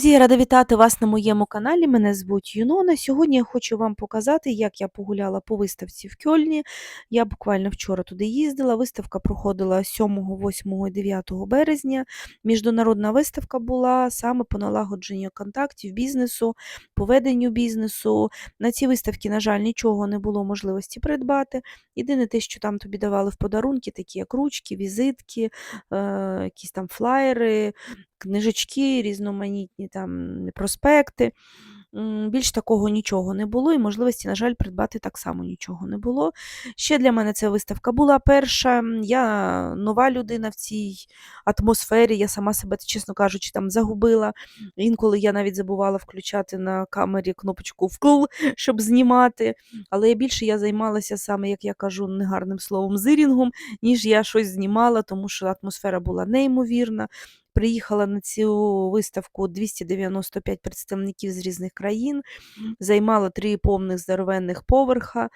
Друзі, рада вітати вас на моєму каналі. Мене звуть Юнона. Сьогодні я хочу вам показати, як я погуляла по виставці в Кьольні. Я буквально вчора туди їздила. Виставка проходила 7, 8 і 9 березня. Міжнародна виставка була саме по налагодженню контактів бізнесу, по веденню бізнесу. На цій виставці, на жаль, нічого не було можливості придбати. Єдине те, що там тобі давали в подарунки, такі як ручки, візитки, е, якісь там флаєри, книжечки, різноманітні там проспекти. Більш такого нічого не було, і можливості, на жаль, придбати так само нічого не було. Ще для мене ця виставка була перша. Я нова людина в цій атмосфері. Я сама себе, чесно кажучи, там загубила. Інколи я навіть забувала включати на камері кнопочку вкл, щоб знімати. Але більше я займалася саме, як я кажу, негарним словом, зирінгом, ніж я щось знімала, тому що атмосфера була неймовірна. Приїхала на цю виставку 295 представників з різних країн, займала три повних здоровенних поверха.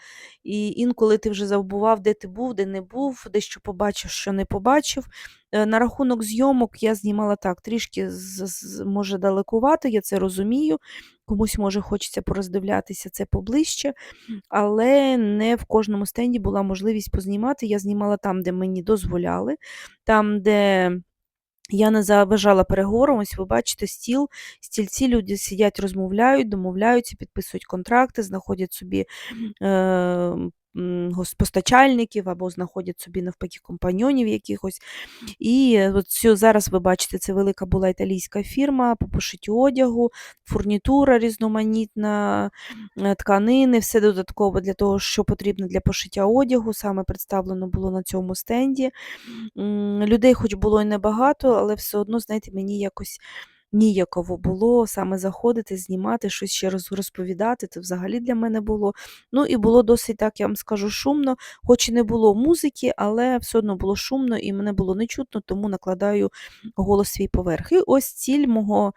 І інколи ти вже забував, де ти був, де не був, дещо побачив, що не побачив. Е, На рахунок зйомок я знімала так, трішки з- з- може далекувато, я це розумію. Комусь може хочеться пороздивлятися це поближче, але не в кожному стенді була можливість познімати. Я знімала там, де мені дозволяли, там, де я не заважала переговорам. Ось ви бачите стіл, стільці люди сидять, розмовляють, домовляються, підписують контракти, знаходять собі е, постачальників або знаходять собі навпаки компаньонів якихось. І е, от цю, зараз ви бачите, це велика була італійська фірма по пошиттю одягу, фурнітура різноманітна, е, тканини, все додатково для того, що потрібно для пошиття одягу, саме представлено було на цьому стенді. Людей хоч було і небагато, але все одно, знаєте, мені якось ніяково було саме заходити, знімати, щось ще роз- розповідати. Це взагалі для мене було. Ну і було досить, так я вам скажу, шумно, хоч і не було музики, але все одно було шумно і мене було не чутно, тому накладаю голос свій поверх. І ось ціль мого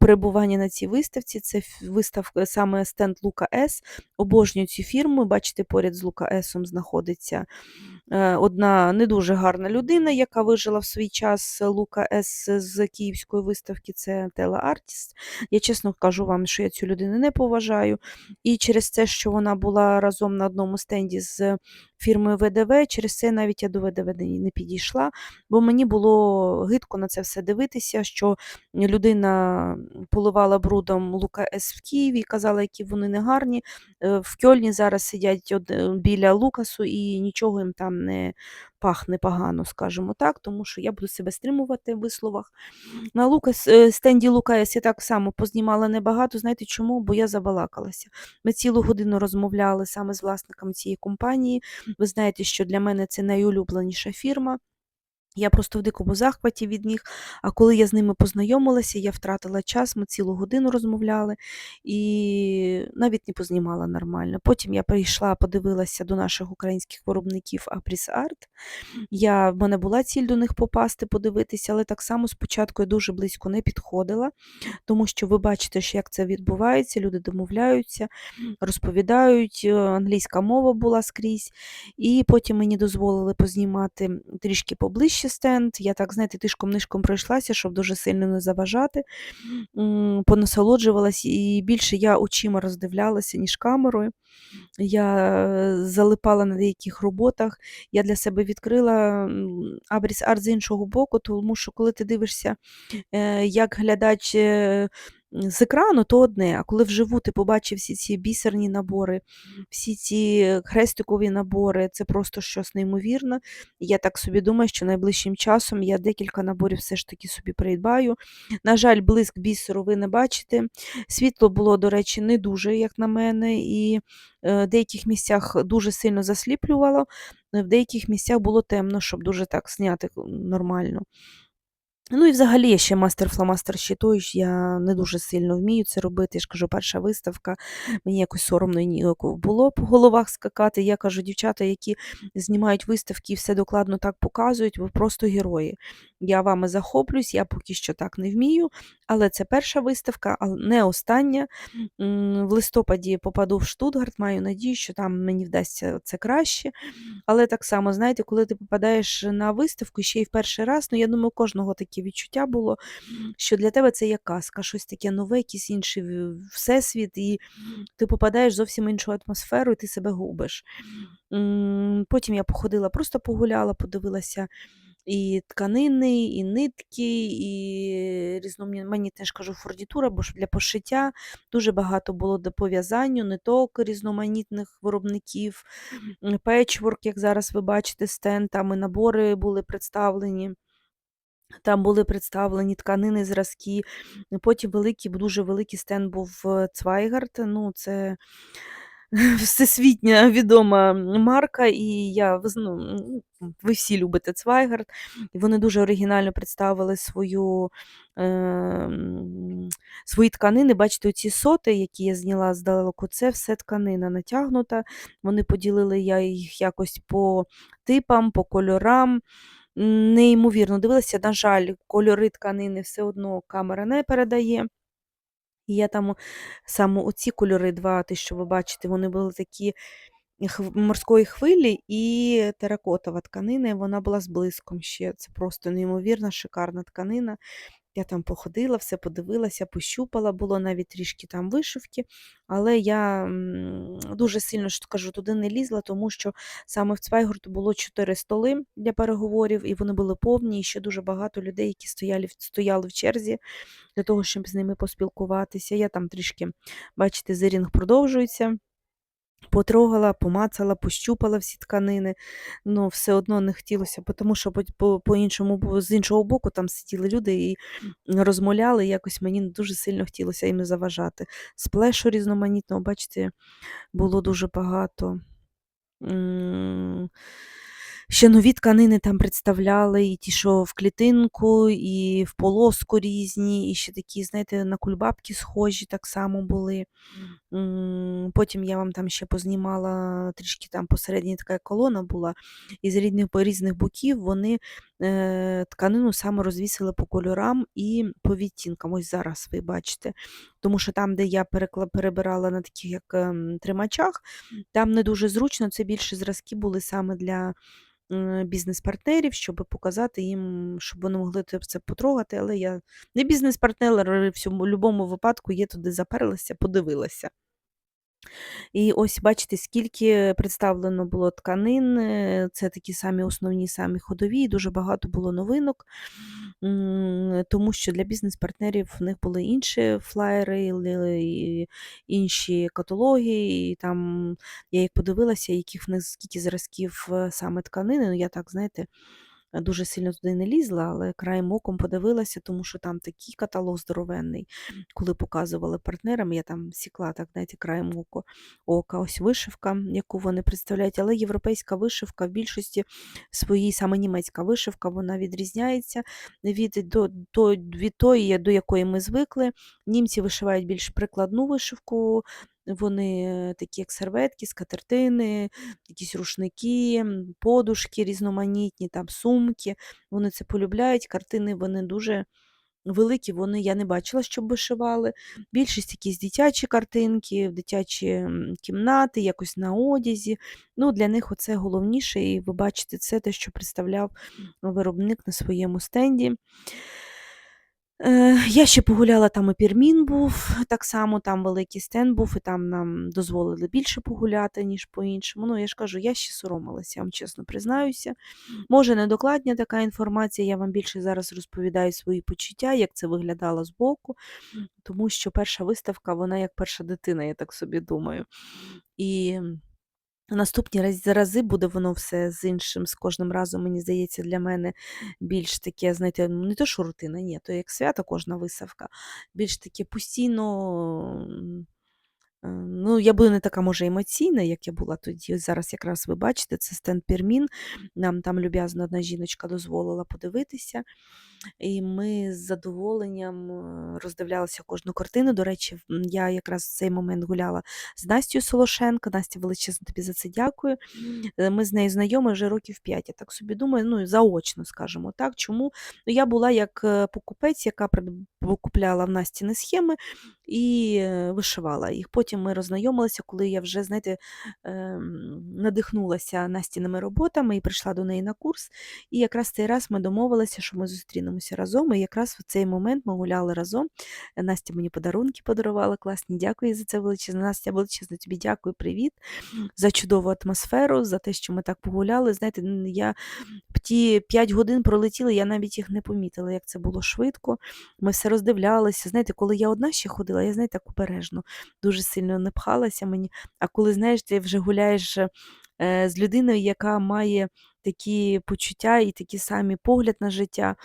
перебування на цій виставці це виставка саме стенд Лука С. Обожнюю цю фірму. Бачите, поряд з Лука Есом знаходиться одна не дуже гарна людина, яка вижила в свій час Лука С з київської виставки, це Тела Артіст. Я чесно кажу вам, що я цю людину не поважаю. І через те, що вона була разом на одному стенді з фірмою ВДВ, через це навіть я до ВДВ не не підійшла, бо мені було гидко на це все дивитися, що людина поливала брудом Лука С в Києві, казала, які вони негарні. гарні. В Кьольні зараз сидять е, біля Лукасу і нічого їм там не пахне погано, скажімо так, тому що я буду себе стримувати в висловах. На Лукас, е, стенді Лукас я так само познімала небагато. Знаєте чому? Бо я забалакалася. Ми цілу годину розмовляли саме з власником цієї компанії. Ви знаєте, що для мене це найулюбленіша фірма. Я просто в дикому захваті від них. А коли я з ними познайомилася, я втратила час, ми цілу годину розмовляли і навіть не познімала нормально. Потім я прийшла, подивилася до наших українських виробників Апріс Арт. Я, в мене була ціль до них попасти, подивитися, але так само спочатку я дуже близько не підходила, тому що ви бачите, як це відбувається, люди домовляються, розповідають, е, англійська мова була скрізь. І потім мені дозволили познімати трішки поближче стенд. Я так, знаєте, тишком-нишком пройшлася, щоб дуже сильно не заважати. Понасолоджувалась, і більше я очима роздивлялася, ніж камерою. Я е, залипала на деяких роботах. Я для себе відкрила Абріс Арт з іншого боку, тому що коли ти дивишся, е, як глядач е, з екрану, то одне, а коли вживу ти побачив всі ці бісерні набори, всі ці хрестикові набори, це просто щось неймовірне. Я так собі думаю, що найближчим часом я декілька наборів все ж таки собі придбаю. На жаль, блиск бісеру ви не бачите. Світло було, до речі, не дуже, як на мене, і е, в деяких місцях дуже сильно засліплювало, в деяких місцях було темно, щоб дуже так зняти нормально. Ну і взагалі я ще мастер-фломастер той я не дуже сильно вмію це робити. Я ж кажу, перша виставка, мені якось соромно було по головах скакати. Я кажу, дівчата, які знімають виставки і все докладно так показують, ви просто герої. Я вами захоплююсь, я поки що так не вмію, але це перша виставка, але не остання. В листопаді попаду в Штутгарт, маю надію, що там мені вдасться це краще. Але так само, знаєте, коли ти попадаєш на виставку ще й в перший раз, ну я думаю, кожного такі таке відчуття було, що для тебе це як казка, щось таке нове, якийсь інший всесвіт, і ти попадаєш в зовсім іншу атмосферу, і ти себе губиш. Потім я походила, просто погуляла, подивилася і тканини, і нитки, і різноманітна, я ж кажу, фурнітура, бо ж для пошиття дуже багато було до по в'язанню, ниток різноманітних виробників, печворк, як зараз ви бачите, стенд, там і набори були представлені. Там були представлені тканини, зразки. Потім великий, дуже великий стенд був Цвайгард. Ну, це всесвітня відома марка, і я ну, ви всі любите Цвайгард. Вони дуже оригінально представили свою, ем, свої тканини. Бачите, оці соти, які я зняла здалеку, це все тканина натягнута. Вони поділили я їх якось по типам, по кольорам. Неймовірно дивилася, на жаль, кольори тканини все одно камера не передає. І я там саме оці кольори, два, ти що ви бачите, вони були такі морської хвилі і теракотова тканина, і вона була з блиском ще. Це просто неймовірна, шикарна тканина. Я там походила, все подивилася, пощупала, було навіть трішки там вишивки, але я дуже сильно ж кажу, туди не лізла, тому що саме в Цвайгорту було чотири столи для переговорів, і вони були повні, і ще дуже багато людей, які стояли, стояли в черзі для того, щоб з ними поспілкуватися. Я там трішки, бачите, зирінг продовжується. Потрогала, помацала, пощупала всі тканини, але все одно не хотілося, тому що по, по, по іншому, з іншого боку там сиділи люди і розмовляли, і якось мені дуже сильно хотілося їм заважати. Сплешу різноманітного, бачите, було дуже багато. Ще нові тканини там представляли, і ті, що в клітинку, і в полоску різні, і ще такі, знаєте, на кульбабки схожі так само були. Потім я вам там ще познімала трішки там посередині така колона була, і з різних, різних боків вони тканину саме розвісили по кольорам і по відтінкам. Ось зараз ви бачите. Тому що там, де я перебирала на таких як ем, тримачах, там не дуже зручно, це більше зразки були саме для бізнес-партнерів, щоб показати їм, щоб вони могли це потрогати. Але я не бізнес-партнер, в будь-якому випадку є туди заперлася, подивилася. І ось бачите, скільки представлено було тканин, е, це такі самі основні, самі ходові, дуже багато було новинок, тому що для бізнес-партнерів в них були інші флаєри, інші каталоги, і там я як подивилася, яких в них скільки зразків е, саме тканини, ну я так, знаєте, дуже сильно туди не лізла, але краєм оком подивилася, тому що там такий каталог здоровенний. Коли показували партнерам, я там сікла так, знаєте, краєм око, ока, ось вишивка, яку вони представляють. Але європейська вишивка в більшості своїй, саме німецька вишивка, вона відрізняється від, до, до, від тої, до якої ми звикли. Німці вишивають більш прикладну вишивку. Вони е, такі, як серветки, скатертини, якісь рушники, подушки різноманітні, там сумки. Вони це полюбляють. Картини вони дуже великі, вони я не бачила, щоб вишивали. Більшість якісь дитячі картинки, дитячі кімнати, якось на одязі. Ну, Для них оце головніше, і ви бачите, це те, що представляв виробник на своєму стенді. Е, Я ще погуляла, там і пірмін був, так само там великий стенд був, і там нам дозволили більше погуляти, ніж по-іншому. Ну, я ж кажу, я ще соромилася, я вам чесно признаюся. Може, недокладня така інформація, я вам більше зараз розповідаю свої почуття, як це виглядало збоку, тому що перша виставка, вона як перша дитина, я так собі думаю. І Наступні раз- рази буде воно все з іншим, з кожним разом, мені здається, для мене більш таке, знаєте, ну, не то, що рутина, ні, то як свято кожна виставка, більш таке постійно. Я буду не така, може, емоційна, як я була тоді. Зараз якраз ви бачите, це стенд Пірмін. Нам там люб'язно одна жіночка дозволила подивитися. І ми з задоволенням е, роздивлялися кожну картину. До речі, я якраз в цей момент гуляла з Настю Солошенко. Настя, величезно тобі за це дякую. Е, Ми з нею знайомі вже років 5. Я так собі думаю, ну заочно, скажімо так. Чому? Ну, я була як е, покупець, яка прид- купляла в Настіни схеми і вишивала їх. Потім ми роззнайомилися. Познайомилися, коли я вже, знаєте, ем, надихнулася Настіними роботами і прийшла до неї на курс. І якраз цей раз ми домовилися, що ми зустрінемося разом. І якраз в цей момент ми гуляли разом. Настя мені подарунки подарувала класні. Дякую за це величезне. Настя, величезно тобі дякую, привіт за чудову атмосферу, за те, що ми так погуляли. Знаєте, я ті 5 годин пролетіли, я навіть їх не помітила, як це було швидко. Ми все роздивлялися. Знаєте, коли я одна ще ходила, я знаєте, так обережно, дуже сильно не пхалася мені. А коли, знаєш, ти вже гуляєш е, з людиною, яка має такі почуття і такі самі погляд на життя.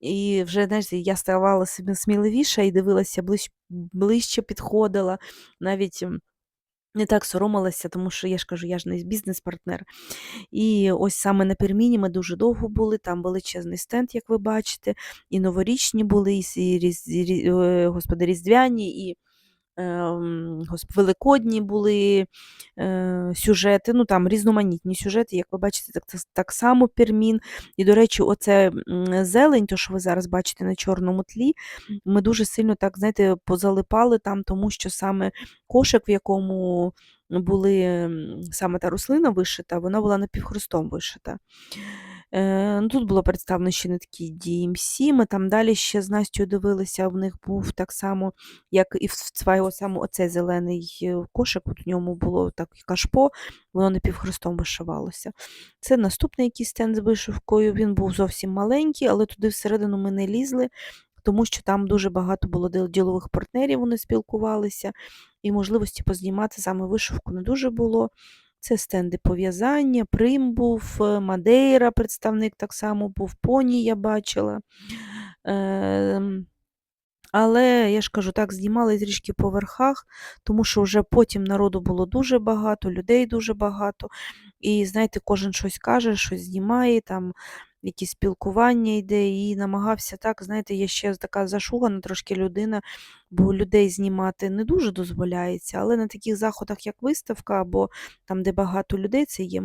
І вже, знаєш, я ставала собі сміливіша і дивилася ближче, ближче підходила, навіть не так соромилася, тому що я ж кажу, я ж не бізнес-партнер. І ось саме на Перміні ми дуже довго були, там величезний стенд, як ви бачите, і новорічні були, і е, господи, різдвяні, і великодні були е, сюжети, ну там різноманітні сюжети, як ви бачите, так, так, само Пермін. І, до речі, оце зелень, то, що ви зараз бачите на чорному тлі, ми дуже сильно так, знаєте, позалипали там, тому що саме кошик, в якому були саме та рослина вишита, вона була напівхрестом вишита. Е, ну, тут було представлено ще не такі DMC, ми там далі ще з Настю дивилися, в них був так само, як і в свого саме оцей зелений кошик, от в ньому було так кашпо, воно напівхрестом вишивалося. Це наступний якийсь стенд з вишивкою, він був зовсім маленький, але туди всередину ми не лізли, тому що там дуже багато було ділових партнерів, вони спілкувалися, і можливості познімати саме вишивку не дуже було. Це стенди пов'язання, Прим був, е, Мадейра, представник так само був, Поні я бачила. Ем, але я ж кажу, так, знімали трішки по верхах, тому що вже потім народу було дуже багато, людей дуже багато. І знаєте, кожен щось каже, щось знімає, там якісь спілкування йде, і намагався так, знаєте, я ще така зашугана трошки людина, бо людей знімати не дуже дозволяється, але на таких заходах, як виставка, або там, де багато людей, це є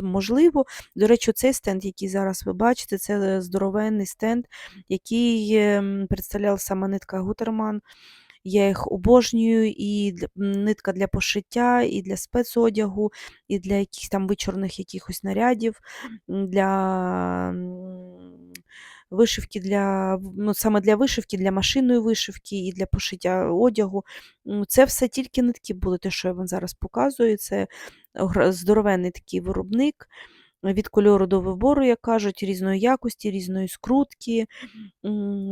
можливо. До речі, цей стенд, який зараз ви бачите, це здоровенний стенд, який ем, представляла сама нитка Гутерман. Я їх обожнюю, і нитка для пошиття, і для спецодягу, і для якихось там вичорних якихось нарядів, для вишивки, для, ну, саме для вишивки, для машинної вишивки і для пошиття одягу. Це все тільки нитки були, те, що я вам зараз показую. Це здоровенний такий виробник. Від кольору до вибору, як кажуть, різної якості, різної скрутки.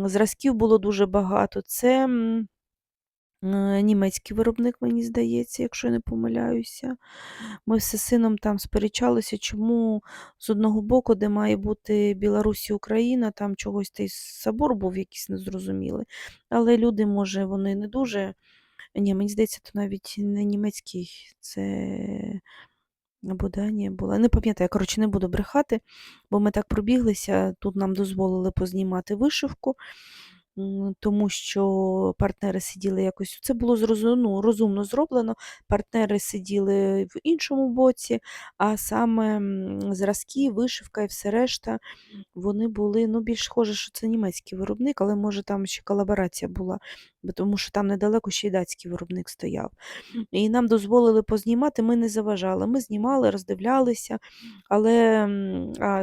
Зразків було дуже багато. Це німецький виробник, мені здається, якщо я не помиляюся. Ми все сином там сперечалися, чому з одного боку, де має бути Білорусь і Україна, там чогось той собор був якийсь незрозумілий. Але люди, може, вони не дуже. Ні, мені здається, то навіть не німецький, це або Данія була. Не пам'ятаю, коротше, не буду брехати, бо ми так пробіглися. Тут нам дозволили познімати вишивку, тому що партнери сиділи якось. Це було ну, розумно зроблено. Партнери сиділи в іншому боці, а саме зразки, вишивка і все решта, вони були, ну, більш схоже, що це німецький виробник, але може там ще колаборація була, тому що там недалеко ще й датський виробник стояв. І нам дозволили познімати, ми не заважали. Ми знімали, роздивлялися, але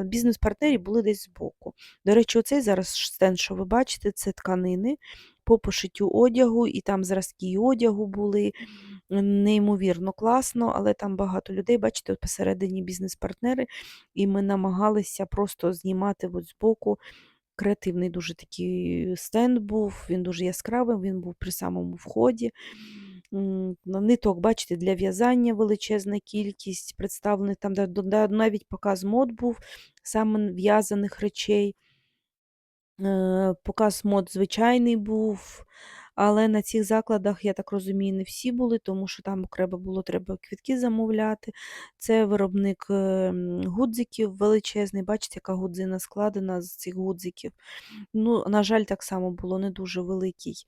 бізнес-партнері були десь збоку. До речі, оцей зараз стенд, що ви бачите, це тканини по пошиттю одягу, і там зразки одягу були. Неймовірно класно, але там багато людей, бачите, посередині бізнес-партнери, і ми намагалися просто знімати от збоку. Креативний дуже такий стенд був, він дуже яскравий, він був при самому вході. Ниток, бачите, для в'язання величезна кількість представлених, там навіть показ мод був саме в'язаних речей. Е, Показ мод звичайний був, але на цих закладах, я так розумію, не всі були, тому що там треба було треба квітки замовляти. Це виробник е, гудзиків величезний. Бачите, яка гудзина складена з цих гудзиків. Ну, на жаль, так само було не дуже великий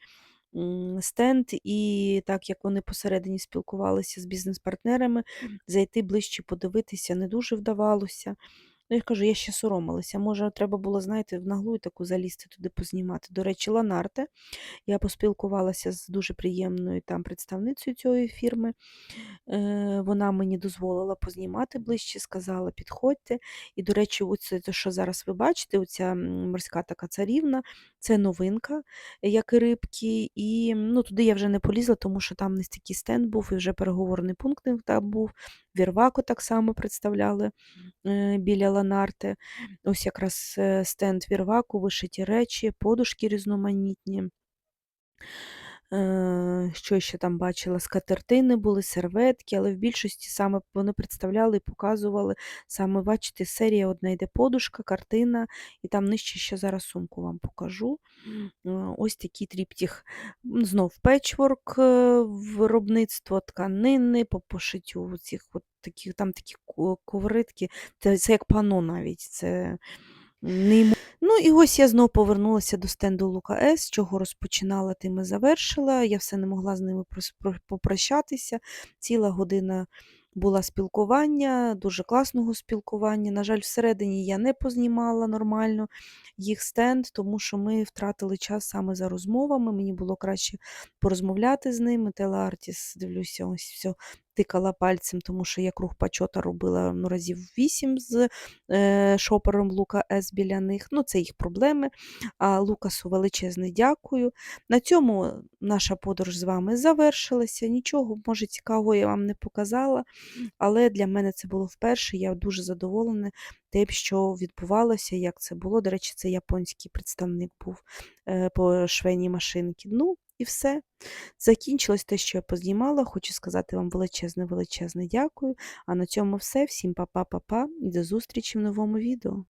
стенд, і так як вони посередині спілкувалися з бізнес-партнерами, зайти ближче подивитися не дуже вдавалося. Ну, я кажу, я ще соромилася. Може, треба було, знаєте, в наглу таку залізти туди познімати. До речі, Ланарте. Я поспілкувалася з дуже приємною там представницею цієї фірми. Е, Вона мені дозволила познімати ближче, сказала, підходьте. І, до речі, оце, що зараз ви бачите, оця морська така царівна, це новинка, як і рибки. І ну, туди я вже не полізла, тому що там не такий стенд був, і вже переговорний пункт там був. Вірваку так само представляли е, біля Ланарти. Ось якраз е, стенд Вірваку, вишиті речі, подушки різноманітні. Е, Що ще там бачила? Скатертини були, серветки, але в більшості саме вони представляли і показували саме, бачите, серія одна йде подушка, картина, і там нижче ще зараз сумку вам покажу. Е, Ось такий тріптіх. Знов печворк, е, виробництво тканини, по пошиттю цих от таких, там такі ко- ковритки, це, це як пано навіть. Це неймо- Ну і ось я знову повернулася до стенду Лука С, чого розпочинала, тим і завершила. Я все не могла з ними попрощатися. Ціла година була спілкування, дуже класного спілкування. На жаль, всередині я не познімала нормально їх стенд, тому що ми втратили час саме за розмовами. Мені було краще порозмовляти з ними. Телеартіс, дивлюся, ось все. Тикала пальцем, тому що я круг пачота робила ну, разів вісім з е, шопером Лука С біля них. Ну, це їх проблеми. А Лукасу величезне дякую. На цьому наша подорож з вами завершилася. Нічого, може, цікавого я вам не показала, але для мене це було вперше. Я дуже задоволена тим, що відбувалося, як це було. До речі, це японський представник був е, по швейній машинці. Ну, і все. Закінчилось те, що я познімала. Хочу сказати вам величезне, величезне дякую. А на цьому все. Всім па-па-па-па і до зустрічі в новому відео.